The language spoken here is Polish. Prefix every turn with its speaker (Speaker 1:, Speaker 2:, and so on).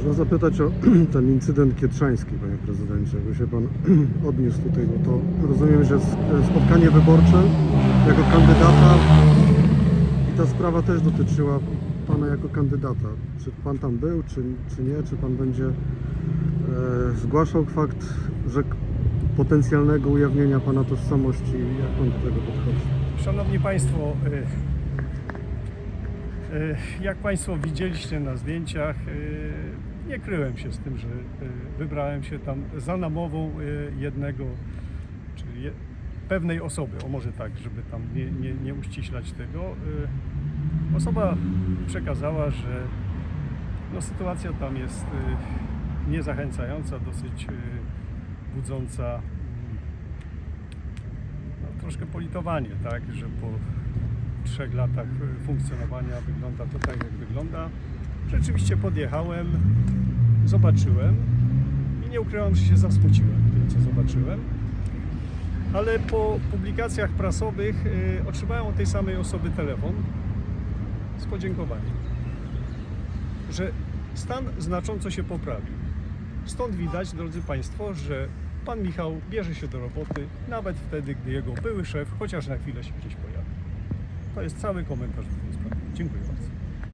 Speaker 1: Można zapytać o ten incydent kietrzański, panie prezydencie. Jakby się pan odniósł tutaj, bo to rozumiem, że e, spotkanie wyborcze jako kandydata i ta sprawa też dotyczyła pana jako kandydata. Czy pan tam był, czy, czy nie? Czy pan będzie e, zgłaszał fakt, że potencjalnego ujawnienia pana tożsamości? Jak pan do tego podchodzi?
Speaker 2: Szanowni Państwo, y, jak Państwo widzieliście na zdjęciach, nie kryłem się z tym, że y, wybrałem się tam za namową y, jednego, czyli pewnej osoby, o może tak, żeby tam nie, nie, nie uściślać tego. Y, Osoba przekazała, że no, sytuacja tam jest niezachęcająca, dosyć budząca mm, no, troszkę politowanie, tak, że po trzech latach funkcjonowania wygląda to tak, jak wygląda. Rzeczywiście podjechałem, zobaczyłem i nie ukrywam, że się zasmuciłem tym, co zobaczyłem. Ale po publikacjach prasowych y, otrzymałem od tej samej osoby telefon z podziękowaniem, że stan znacząco się poprawił. Stąd widać, drodzy Państwo, że pan Michał bierze się do roboty nawet wtedy, gdy jego były szef chociaż na chwilę się gdzieś pojawi. To jest cały komentarz do tej sprawy. Dziękuję bardzo.